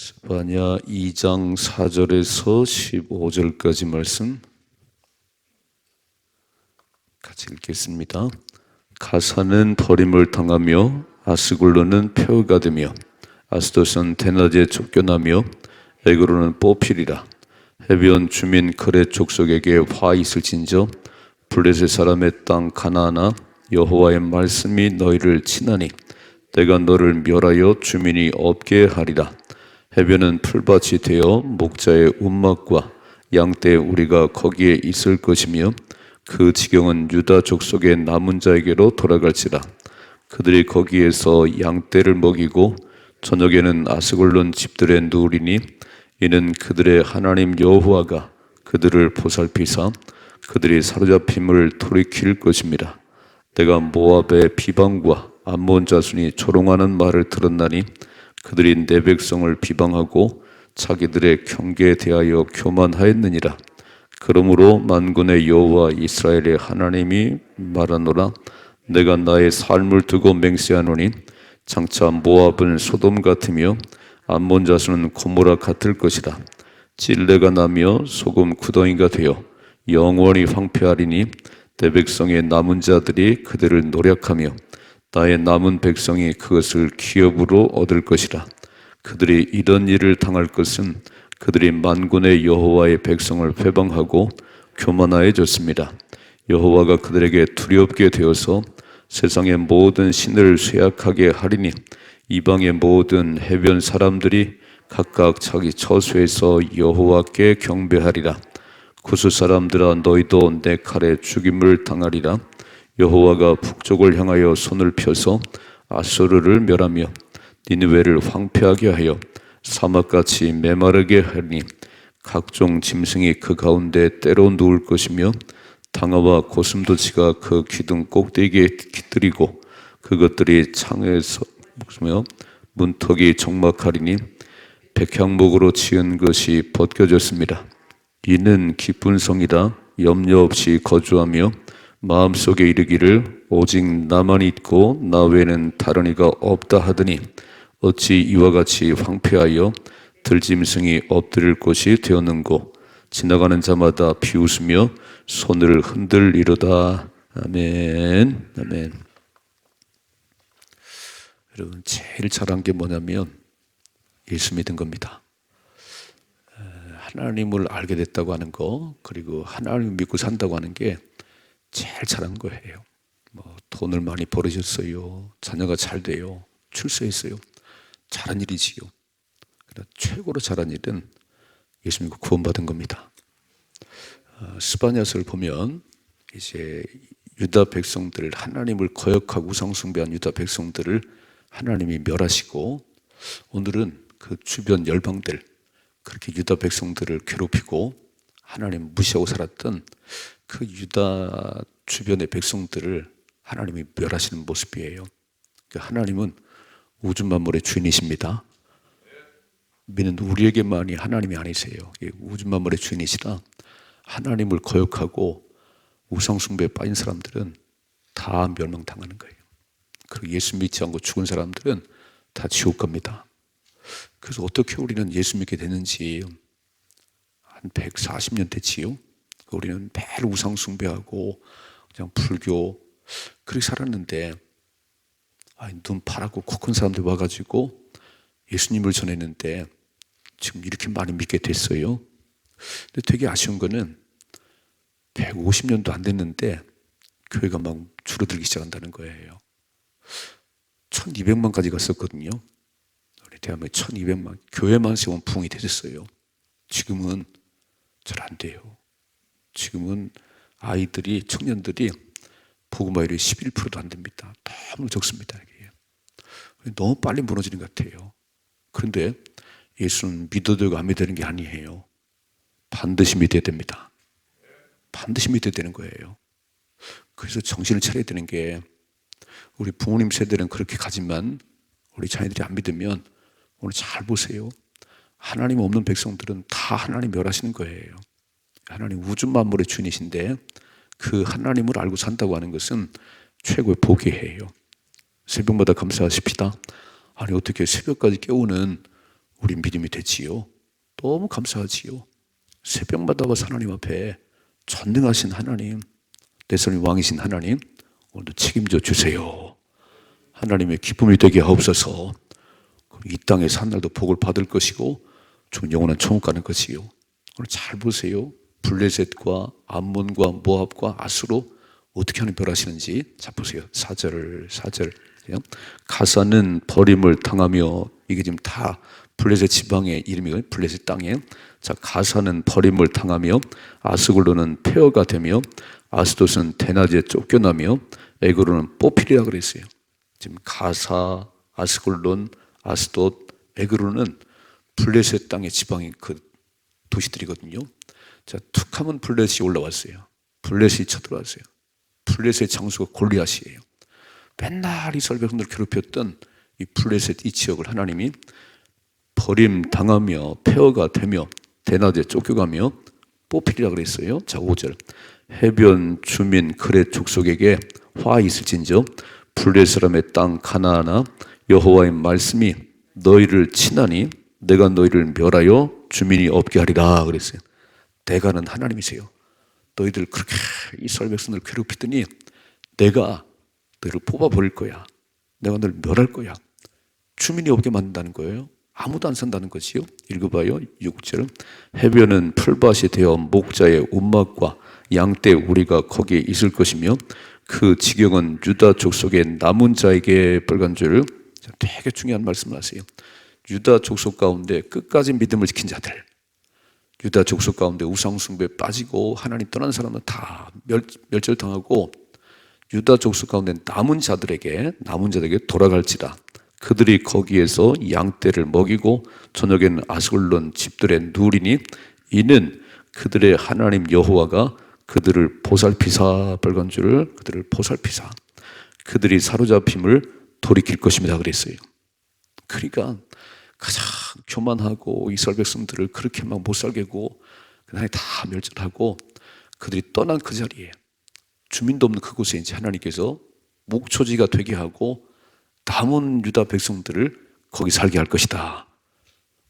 스바냐 2장 4절에서 15절까지 말씀 같이 읽겠습니다. 가사는 버림을 당하며 아스굴로는 폐허가 되며 아스도스는 대낮에 쫓겨나며 에그로는 뽑히리라. 해변 주민 그레 족속에게 화 있을진저 블레셋 사람의 땅 가나아나 여호와의 말씀이 너희를 치나니 내가 너를 멸하여 주민이 없게 하리라. 해변은 풀밭이 되어 목자의 움막과 양떼 우리가 거기에 있을 것이며 그 지경은 유다 족속의 남은 자에게로 돌아갈지라. 그들이 거기에서 양떼를 먹이고 저녁에는 아스골론 집들에 누우리니 이는 그들의 하나님 여호와가 그들을 보살피사 그들이 사로잡힘을 돌이킬 것입니다. 내가 모압의 비방과 암몬 자손이 조롱하는 말을 들었나니 그들이 내 백성을 비방하고 자기들의 경계에 대하여 교만하였느니라. 그러므로 만군의 여호와 이스라엘의 하나님이 말하노라 내가 나의 삶을 두고 맹세하노니 장차 모압은 소돔 같으며 암몬 자손은 고모라 같을 것이라 찔레가 나며 소금 구덩이가 되어 영원히 황폐하리니 내 백성의 남은 자들이 그들을 노력하며 나의 남은 백성이 그것을 기업으로 얻을 것이라 그들이 이런 일을 당할 것은 그들이 만군의 여호와의 백성을 회방하고 교만하여졌습니다. 여호와가 그들에게 두렵게 되어서 세상의 모든 신을 쇠약하게 하리니 이방의 모든 해변 사람들이 각각 자기 처소에서 여호와께 경배하리라. 구스 사람들아 너희도 내 칼에 죽임을 당하리라. 여호와가 북쪽을 향하여 손을 펴서 아소르를 멸하며 니느웨를 황폐하게 하여 사막같이 메마르게 하니 각종 짐승이 그 가운데 때로 누울 것이며 당아와 고슴도치가 그 기둥 꼭대기에 깃들이고 그것들이 창에서 며 문턱이 적막하리니 백향목으로 지은 것이 벗겨졌습니다. 이는 기쁜 성이라 염려 없이 거주하며 마음속에 이르기를 오직 나만 있고 나 외에는 다른 이가 없다 하더니 어찌 이와 같이 황폐하여 들짐승이 엎드릴 곳이 되었는고 지나가는 자마다 비웃으며 손을 흔들리로다. 아멘. 아멘. 여러분 제일 잘한 게 뭐냐면 예수 믿은 겁니다. 하나님을 알게 됐다고 하는 거 그리고 하나님을 믿고 산다고 하는 게 제일 잘한 거예요 뭐 돈을 많이 벌으셨어요 자녀가 잘 돼요 출세했어요 잘한 일이지요. 최고로 잘한 일은 예수 믿고 구원받은 겁니다. 어, 스바냐서를 보면 이제 유다 백성들 하나님을 거역하고 우상 숭배한 유다 백성들을 하나님이 멸하시고 오늘은 그 주변 열방들 그렇게 유다 백성들을 괴롭히고 하나님 무시하고 살았던 그 유다 주변의 백성들을 하나님이 멸하시는 모습이에요. 그 하나님은 우주 만물의 주인이십니다. 믿는 우리에게만이 하나님이 아니세요. 우주 만물의 주인이시라 하나님을 거역하고 우상 숭배에 빠진 사람들은 다 멸망당하는 거예요. 그리고 예수 믿지 않고 죽은 사람들은 다 지옥 갑니다. 그래서 어떻게 우리는 예수 믿게 됐는지 한 140년 됐지요. 우리는 매일 우상 숭배하고 그냥 불교 그렇게 살았는데 눈 파랗고 코 큰 사람들 와가지고 예수님을 전했는데 지금 이렇게 많이 믿게 됐어요. 근데 되게 아쉬운 거는 150년도 안 됐는데 교회가 막 줄어들기 시작한다는 거예요. 1200만까지 갔었거든요. 우리 대한민국 1200만. 교회만 세운 부흥이 되었어요. 지금은 잘 안 돼요. 지금은 아이들이, 청년들이 복음화율이 11%도 안 됩니다. 너무 적습니다. 이게. 너무 빨리 무너지는 것 같아요. 그런데 예수는 믿어도 안 믿어야 되는 게 아니에요. 반드시 믿어야 됩니다. 반드시 믿어야 되는 거예요. 그래서 정신을 차려야 되는 게 우리 부모님 세대는 그렇게 가지만 우리 자녀들이 안 믿으면 오늘 잘 보세요. 하나님 없는 백성들은 다 하나님 멸하시는 거예요. 하나님 우주 만물의 주인이신데 그 하나님을 알고 산다고 하는 것은 최고의 복이에요. 새벽마다 감사하십시다. 아니 어떻게 새벽까지 깨우는 우리 믿음이 됐지요. 너무 감사하지요. 새벽마다 와서 하나님 앞에 전능하신 하나님, 내 손이 왕이신 하나님, 오늘도 책임져 주세요. 하나님의 기쁨이 되게 하옵소서. 이 땅에서 한 날도 복을 받을 것이고 좀 영원한 천국 가는 것이요. 오늘 잘 보세요. 블레셋과 암몬과 모압과 아수로 어떻게 하는 별하시는지 자 보세요. 사절 사절 가사는 버림을 당하며 이게 지금 다 블레셋 지방의 이름이거든요. 블레셋 땅에 자 가사는 버림을 당하며 아스글로는 폐허가 되며 아스돗은 대낮에 쫓겨나며 에그로는 뽑히리라 그랬어요. 지금 가사, 아스글론, 아스돗, 에그로는 블레셋 땅의 지방의 그 도시들이거든요. 자, 툭 하면 블레셋이 올라왔어요. 블레셋이 쳐들어왔어요. 블레셋의 장수가 골리앗이에요. 맨날 이스라엘 백성들 괴롭혔던 이 블레셋 이 지역을 하나님이 버림 당하며 폐허가 되며 대낮에 쫓겨가며 뽑히리라 그랬어요. 자, 5절. 해변 주민 그레 족속에게 화 있을진저 블레 사람의 땅 가나아나 여호와의 말씀이 너희를 치나니 내가 너희를 멸하여 주민이 없게 하리라 그랬어요. 내가는 하나님이세요. 너희들 그렇게 이스라엘 백성들 괴롭히더니 내가 너희를 뽑아 버릴 거야. 내가 너를 멸할 거야. 주민이 없게 만든다는 거예요. 아무도 안 산다는 것이요. 읽어봐요. 6절. 해변은 풀밭이 되어 목자의 움막과 양떼 우리가 거기에 있을 것이며 그 지경은 유다 족속의 남은 자에게 빨간 줄 되게 중요한 말씀을 하세요. 유다 족속 가운데 끝까지 믿음을 지킨 자들. 유다 족속 가운데 우상 숭배에 빠지고 하나님 떠난 사람은 다 멸, 멸절당하고 유다 족속 가운데 남은 자들에게 남은 자들에게 돌아갈지라. 그들이 거기에서 양떼를 먹이고 저녁에는 아스글론 집들의 누리니 이는 그들의 하나님 여호와가 그들을 보살피사 빨간 줄을 그들을 보살피사. 그들이 사로잡힘을 돌이킬 것입니다. 그랬어요. 그러니까 가장 교만하고 이스라엘 백성들을 그렇게 막 못 살게고 그날 다 멸절하고 그들이 떠난 그 자리에 주민도 없는 그곳에 이제 하나님께서 목초지가 되게 하고 남은 유다 백성들을 거기 살게 할 것이다.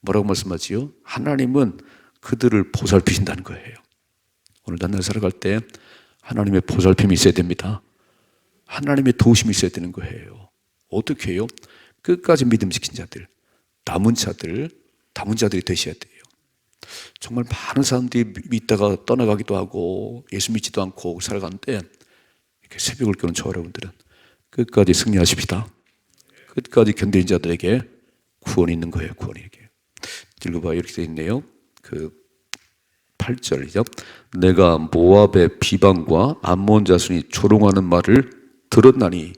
뭐라고 말씀하지요? 하나님은 그들을 보살피신다는 거예요. 오늘 단날 살아갈 때 하나님의 보살핌이 있어야 됩니다. 하나님의 도우심이 있어야 되는 거예요. 어떻게 해요? 끝까지 믿음 지킨 자들, 남은 자들, 남은 자들이 되셔야 돼요. 정말 많은 사람들이 믿다가 떠나가기도 하고 예수 믿지도 않고 살아가는데 이렇게 새벽을 깨는 저 여러분들은 끝까지 승리하십시다. 끝까지 견딘 자들에게 구원이 있는 거예요. 구원이 이게. 읽어봐 이렇게 돼 있네요. 그 8절이죠. 내가 모압의 비방과 암몬 자손이 조롱하는 말을 들었나니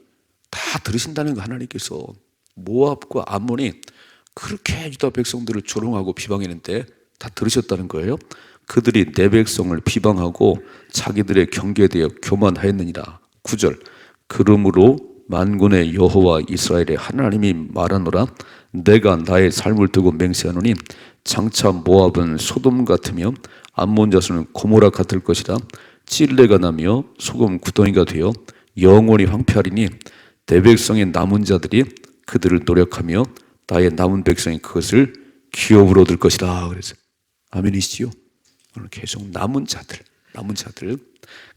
다 들으신다는 거 하나님께서 모압과 암몬이 그렇게 유다 백성들을 조롱하고 비방했는데 다 들으셨다는 거예요. 그들이 내 백성을 비방하고 자기들의 경계에 대해 교만하였느니라. 9절. 그러므로 만군의 여호와 이스라엘의 하나님이 말하노라 내가 나의 삶을 두고 맹세하노니 장차 모압은 소돔 같으며 암몬 자손은 고모라 같을 것이다 찔레가 나며 소금 구덩이가 되어 영원히 황폐하리니 내 백성의 남은 자들이 그들을 노력하며 나의 남은 백성이 그것을 기업으로 얻을 것이다 그래서 아멘이시지요 오늘 계속 남은 자들 남은 자들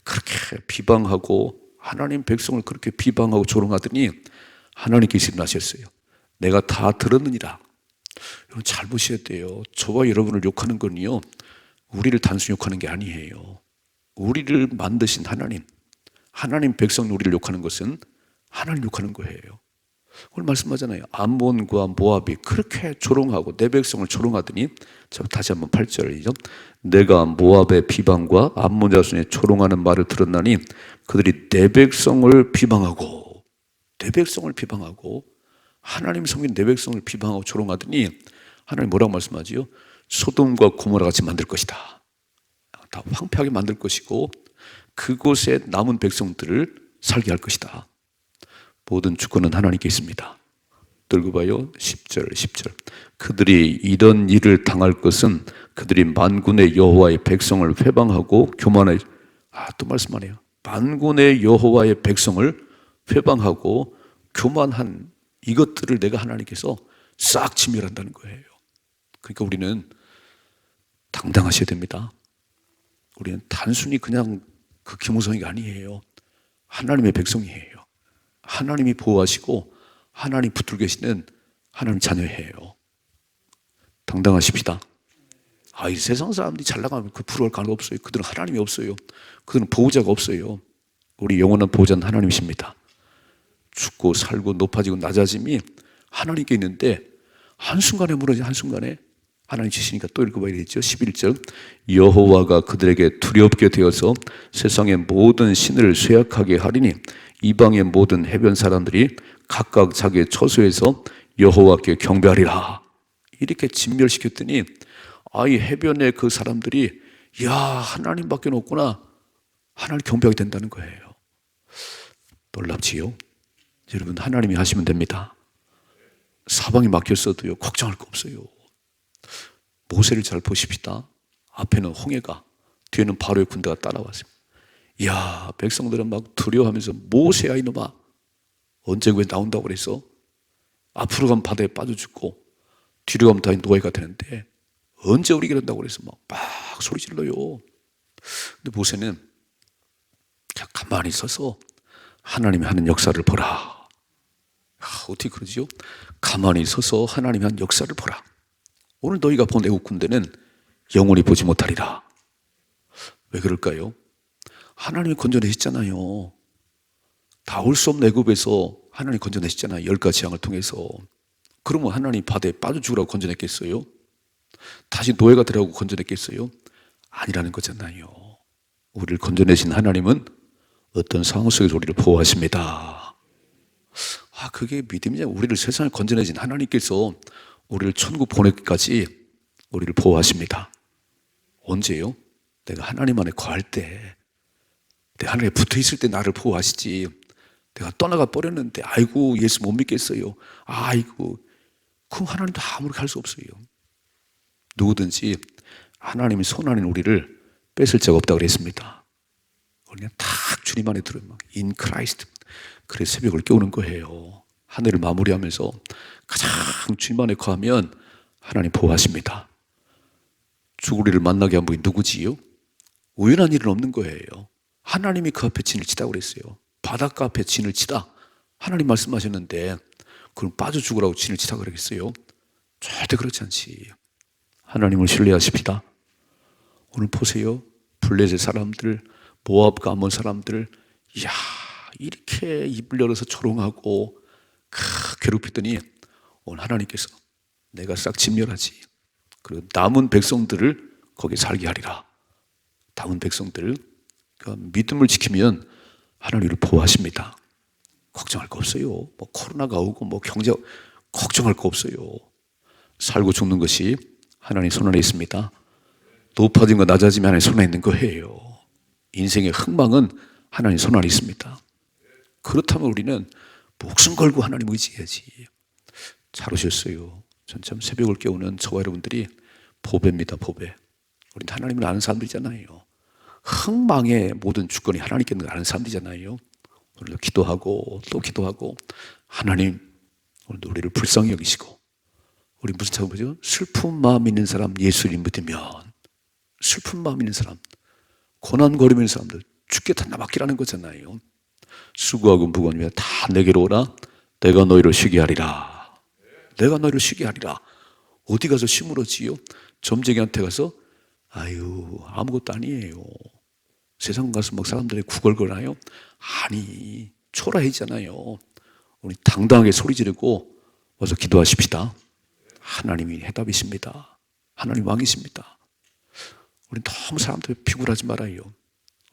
그렇게 비방하고 하나님 백성을 그렇게 비방하고 조롱하더니 하나님께서 일어나셨어요. 내가 다 들었느니라. 여러분 잘 보셔야 돼요. 저와 여러분을 욕하는 건요. 우리를 단순히 욕하는 게 아니에요. 우리를 만드신 하나님, 하나님 백성 우리를 욕하는 것은 하나님 욕하는 거예요. 오늘 말씀하잖아요. 암몬과 모압이 그렇게 조롱하고 내 백성을 조롱하더니 자 다시 한번 8절이죠. 내가 모압의 비방과 암몬 자손의 조롱하는 말을 들었나니 그들이 내 백성을 비방하고 내 백성을 비방하고 하나님 성인 내 백성을 비방하고 조롱하더니 하나님 뭐라고 말씀하지요? 소돔과 고모라 같이 만들 것이다. 다 황폐하게 만들 것이고 그곳에 남은 백성들을 살게 할 것이다. 모든 주권은 하나님께 있습니다. 들고 봐요. 10절, 10절. 그들이 이런 일을 당할 것은 그들이 만군의 여호와의 백성을 회방하고 교만해. 아, 또 말씀하네요. 만군의 여호와의 백성을 회방하고 교만한 이것들을 내가 하나님께서 싹 치멸한다는 거예요. 그러니까 우리는 당당하셔야 됩니다. 우리는 단순히 그냥 그 김우성이가 아니에요. 하나님의 백성이에요. 하나님이 보호하시고 하나님 붙들고 계시는 하나님 자녀예요. 당당하십시다. 아, 이 세상 사람들이 잘 나가면 그 부러울 가능 없어요. 그들은 하나님이 없어요. 그들은 보호자가 없어요. 우리 영원한 보호자는 하나님이십니다. 죽고 살고 높아지고 낮아짐이 하나님께 있는데 한순간에 무너지 한순간에 하나님 주시니까 또 읽어봐야 되겠죠. 11절 여호와가 그들에게 두렵게 되어서 세상의 모든 신을 쇠약하게 하리니 이방의 모든 해변 사람들이 각각 자기의 처소에서 여호와께 경배하리라. 이렇게 진멸시켰더니 아이 해변의 그 사람들이 야 하나님밖에 없구나 하나님 경배하게 된다는 거예요. 놀랍지요? 여러분 하나님이 하시면 됩니다. 사방이 막혔어도요 걱정할 거 없어요. 모세를 잘 보십시다. 앞에는 홍해가 뒤에는 바로의 군대가 따라왔습니다. 이야 백성들은 막 두려워하면서 모세야 이놈아 언제 왜 나온다고 그랬어? 앞으로 가면 바다에 빠져 죽고 뒤로 가면 다 노예가 되는데 언제 우리 이런다고 그래서 막, 막 소리 질러요. 근데 모세는 가만히 서서 하나님이 하는 역사를 보라. 아, 어떻게 그러지요? 가만히 서서 하나님이 하는 역사를 보라. 오늘 너희가 본 애국 군대는 영원히 보지 못하리라. 왜 그럴까요? 하나님이 건져내셨잖아요. 다 올 수 없는 애굽에서 하나님 건져내셨잖아요. 열 가지 재앙을 통해서. 그러면 하나님 바다에 빠져 죽으라고 건져냈겠어요? 다시 노예가 되라고 건져냈겠어요? 아니라는 거잖아요. 우리를 건져내신 하나님은 어떤 상황 속에서 우리를 보호하십니다. 아, 그게 믿음이냐? 우리를 세상에 건져내신 하나님께서 우리를 천국 보내기까지 우리를 보호하십니다. 언제요? 내가 하나님 안에 거할 때, 내가 하나님에 붙어 있을 때 나를 보호하시지. 내가 떠나가 버렸는데, 아이고, 예수 못 믿겠어요. 아이고, 그럼 하나님도 아무리 할수 없어요. 누구든지 하나님의 손 안에 우리를 뺏을 자가 없다고 그랬습니다. 우리는 탁 주님 안에 들어요. 인 크라이스트. 그래 새벽을 깨우는 거예요. 한 해를 마무리하면서 가장 주님 안에 거하면 하나님 보호하십니다. 주구리를 만나게 한 분이 누구지요? 우연한 일은 없는 거예요. 하나님이 그 앞에 진을 치다고 그랬어요. 바닷가 앞에 진을 치다. 하나님 말씀하셨는데 그럼 빠져 죽으라고 진을 치다 그러겠어요? 절대 그렇지 않지. 하나님을 신뢰하십시다. 오늘 보세요. 블레셋 사람들, 모압과 아몬 사람들, 이야, 이렇게 입을 열어서 조롱하고 크, 괴롭히더니 오늘 하나님께서 내가 싹 진멸하지. 그리고 남은 백성들을 거기에 살게 하리라. 남은 백성들, 그러니까 믿음을 지키면 하나님을 보호하십니다. 걱정할 거 없어요. 뭐 코로나가 오고 뭐 경제 걱정할 거 없어요. 살고 죽는 것이 하나님 손 안에 있습니다. 높아진 거 낮아짐이 하나님 손 안에 있는 거예요. 인생의 흥망은 하나님 손 안에 있습니다. 그렇다면 우리는 목숨 걸고 하나님 의지해야지. 잘 오셨어요. 전 참 새벽을 깨우는 저와 여러분들이 보배입니다, 보배. 우리는 하나님을 아는 사람들이잖아요. 흥망의 모든 주권이 하나님께 있는 걸 아는 사람들이잖아요. 오늘도 기도하고 또 기도하고 하나님 오늘도 우리를 불쌍히 여기시고 우리 무슨 차고 보죠? 슬픈 마음 있는 사람 예수님 믿으면 슬픈 마음 있는 사람 고난 거리는 사람들 죽게 다 맡기라는 거잖아요. 수고하고 무거운 다 내게로 오라. 내가 너희를 쉬게 하리라. 내가 너희를 쉬게 하리라. 어디 가서 시무러지요? 점쟁이한테 가서 아유 아무것도 아니에요. 세상 가서 막 사람들이 구걸거나요? 아니 초라해지잖아요. 우리 당당하게 소리 지르고 와서 기도하십시다. 하나님이 해답이십니다. 하나님 왕이십니다. 우리 너무 사람들 비굴하지 말아요.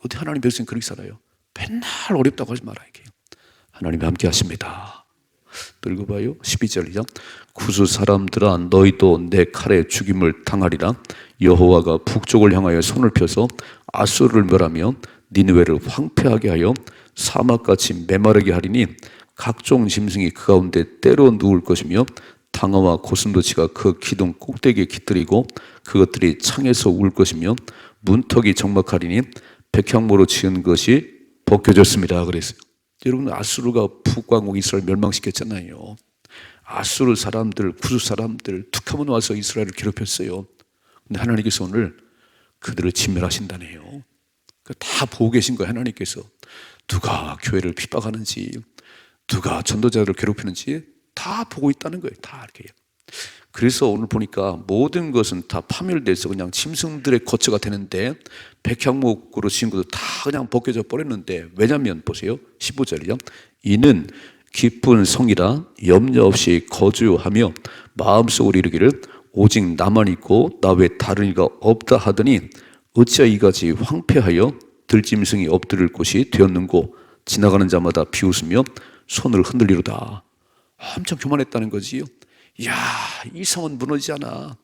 어디 하나님 백성 그렇게 살아요? 맨날 어렵다고 하지 말아요. 하나님이 함께 하십니다. 또 읽어봐요. 12절 이장 구수 사람들아 너희도 내 칼에 죽임을 당하리라 여호와가 북쪽을 향하여 손을 펴서 아수르를 멸하며 니느웨를 황폐하게 하여 사막같이 메마르게 하리니 각종 짐승이 그 가운데 때로 누울 것이며 당어와 고슴도치가 그 기둥 꼭대기에 깃들이고 그것들이 창에서 울 것이며 문턱이 적막하리니 백향모로 지은 것이 벗겨졌습니다. 그랬어요. 여러분 아수르가 북왕국 이스라엘 멸망시켰잖아요. 아수르 사람들, 구스 사람들 툭 하면 와서 이스라엘을 괴롭혔어요. 근데 하나님께서 오늘 그들을 진멸하신다네요. 그다 보고 계신 거예요, 하나님께서. 누가 교회를 핍박하는지, 누가 전도자들을 괴롭히는지 다 보고 있다는 거예요. 다 이렇게. 그래서 오늘 보니까 모든 것은 다 파멸돼서 그냥 짐승들의 거처가 되는데 백향목으로 지은 것도 다 그냥 벗겨져 버렸는데 왜냐면 보세요. 15절이요. 이는 기쁜 성이라 염려 없이 거주하며 마음속으로 이르기를 오직 나만 있고 나 외 다른 이가 없다 하더니 어찌하여 이같이 황폐하여 들짐승이 엎드릴 곳이 되었는고 지나가는 자마다 비웃으며 손을 흔들리로다. 엄청 교만했다는 거지요. 야, 이 성은 무너지지 않아.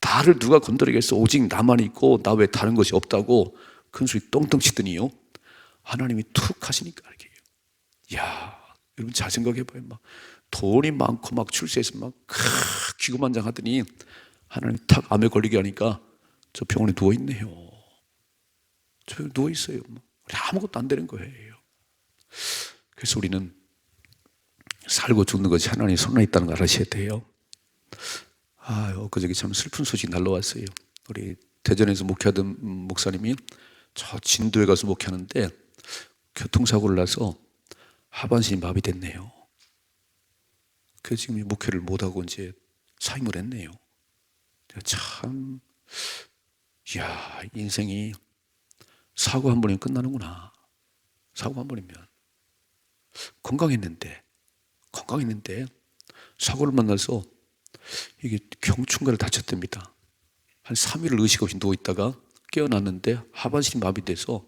나를 누가 건드리겠어? 오직 나만 있고 나외 다른 것이 없다고 큰 소리 똥똥 치더니요. 하나님이 툭 하시니까 이렇게. 야, 여러분 잘 생각해 봐요. 막 돈이 많고 막 출세해서 막 크, 기고만장 하더니 하나님 탁 암에 걸리게 하니까 저 병원에 누워 있네요. 저 누워 있어요. 아무것도 안 되는 거예요. 그래서 우리는 살고 죽는 것이 하나님 손에 있다는 걸 알아셔야 돼요. 아, 엊그저께 참 슬픈 소식 날라왔어요. 우리 대전에서 목회하던 목사님이 저 진도에 가서 목회하는데 교통사고를 나서 하반신이 마비됐네요. 그래서 지금 이 목회를 못하고 이제 사임을 했네요. 참, 야 인생이 사고 한 번이면 끝나는구나. 사고 한 번이면. 건강했는데, 건강했는데, 사고를 만나서 이게 경춘가를 다쳤답니다. 한 3일을 의식 없이 누워 있다가 깨어났는데 하반신이 마비돼서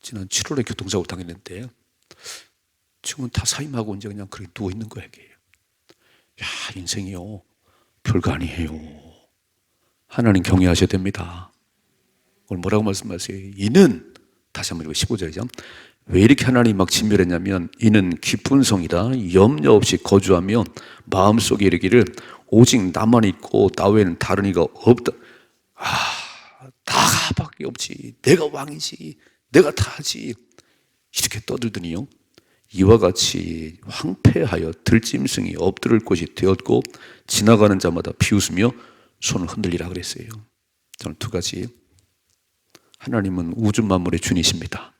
지난 7월에 교통사고를 당했는데 지금은 다 사임하고 이제 그냥 그렇게 누워 있는 거예요. 이게. 야, 인생이요. 별거 아니에요. 하나님 경외하셔야 됩니다. 오늘 뭐라고 말씀하세요? 이는 다시 한번 읽어 15절이죠. 왜 이렇게 하나님 막 진멸했냐면 이는 기쁜 성이다 염려 없이 거주하며 마음속에 이르기를 오직 나만 있고 나 외에는 다른 이가 없다. 아, 나밖에 없지. 내가 왕이지. 내가 다 하지. 이렇게 떠들더니요. 이와 같이 황폐하여 들짐승이 엎드릴 곳이 되었고 지나가는 자마다 비웃으며 손을 흔들리라 그랬어요. 저는 두 가지. 하나님은 우주 만물의 주니십니다.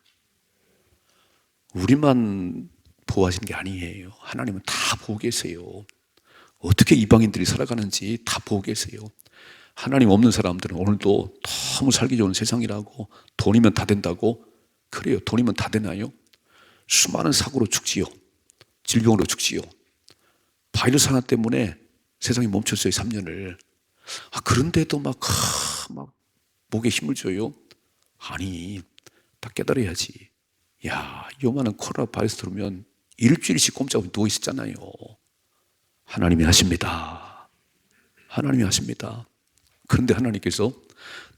우리만 보호하시는 게 아니에요. 하나님은 다 보고 계세요. 어떻게 이방인들이 살아가는지 다 보고 계세요. 하나님 없는 사람들은 오늘도 너무 살기 좋은 세상이라고 돈이면 다 된다고 그래요. 돈이면 다 되나요? 수많은 사고로 죽지요. 질병으로 죽지요. 바이러스 하나 때문에 세상이 멈췄어요. 3년을. 아, 그런데도 막, 아, 막, 목에 힘을 줘요? 아니, 다 깨달아야지. 야, 요만한 코로나 바이러스 들으면 일주일씩 꼼짝없이 누워 있었잖아요. 하나님이 하십니다. 하나님이 하십니다. 그런데 하나님께서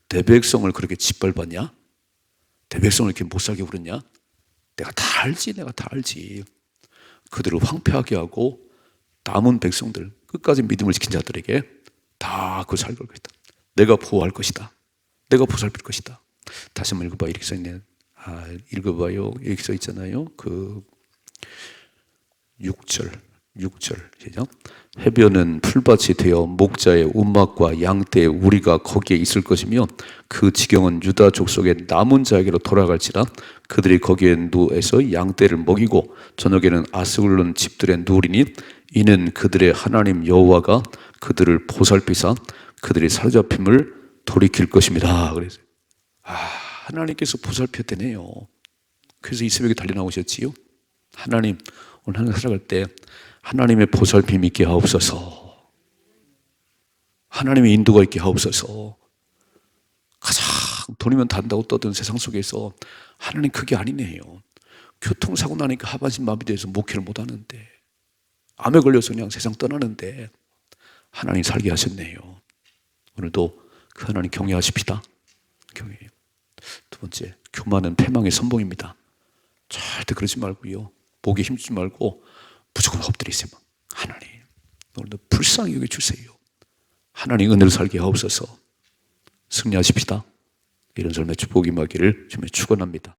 내 백성을 그렇게 짓밟았냐? 내 백성을 이렇게 못 살게 부렸냐? 내가 다 알지, 내가 다 알지. 그들을 황폐하게 하고 남은 백성들, 끝까지 믿음을 지킨 자들에게 다 그 살걸 것이다. 내가 보호할 것이다. 내가 보살필 것이다. 다시 한번 읽어봐. 이렇게 써 있네. 아, 읽어봐요. 이렇게 써 있잖아요. 그 6절, 6절 시작. 해변은 풀밭이 되어 목자의 운막과 양떼의 우리가 거기에 있을 것이며 그 지경은 유다 족속의 남은 자에게로 돌아갈지라 그들이 거기에 누에서 양떼를 먹이고 저녁에는 아스글론 집들의 누리니 이는 그들의 하나님 여호와가 그들을 보살피사 그들이 사로잡힘을 돌이킬 것입니다. 그래서 아 하나님께서 보살폈대네요. 그래서 이 새벽에 달려 나오셨지요. 하나님 오늘 하늘 살아갈 때 하나님의 보살핌 있게 하옵소서. 하나님의 인도가 있게 하옵소서. 가장 돈이면 단다고 떠든 세상 속에서 하나님 그게 아니네요. 교통사고 나니까 하반신 마비돼서 목회를 못 하는데 암에 걸려서 그냥 세상 떠나는데 하나님 살게 하셨네요. 오늘도 그 하나님 경외하십시다. 경외. 두 번째, 교만은 패망의 선봉입니다. 절대 그러지 말고요. 목에 힘주지 말고 무조건 엎드리세요. 하나님, 오늘도 불쌍히 여겨주세요. 하나님 은혜를 살게 하옵소서. 승리하십시다. 이런 삶의 축복이 임하기를 주님 축원합니다.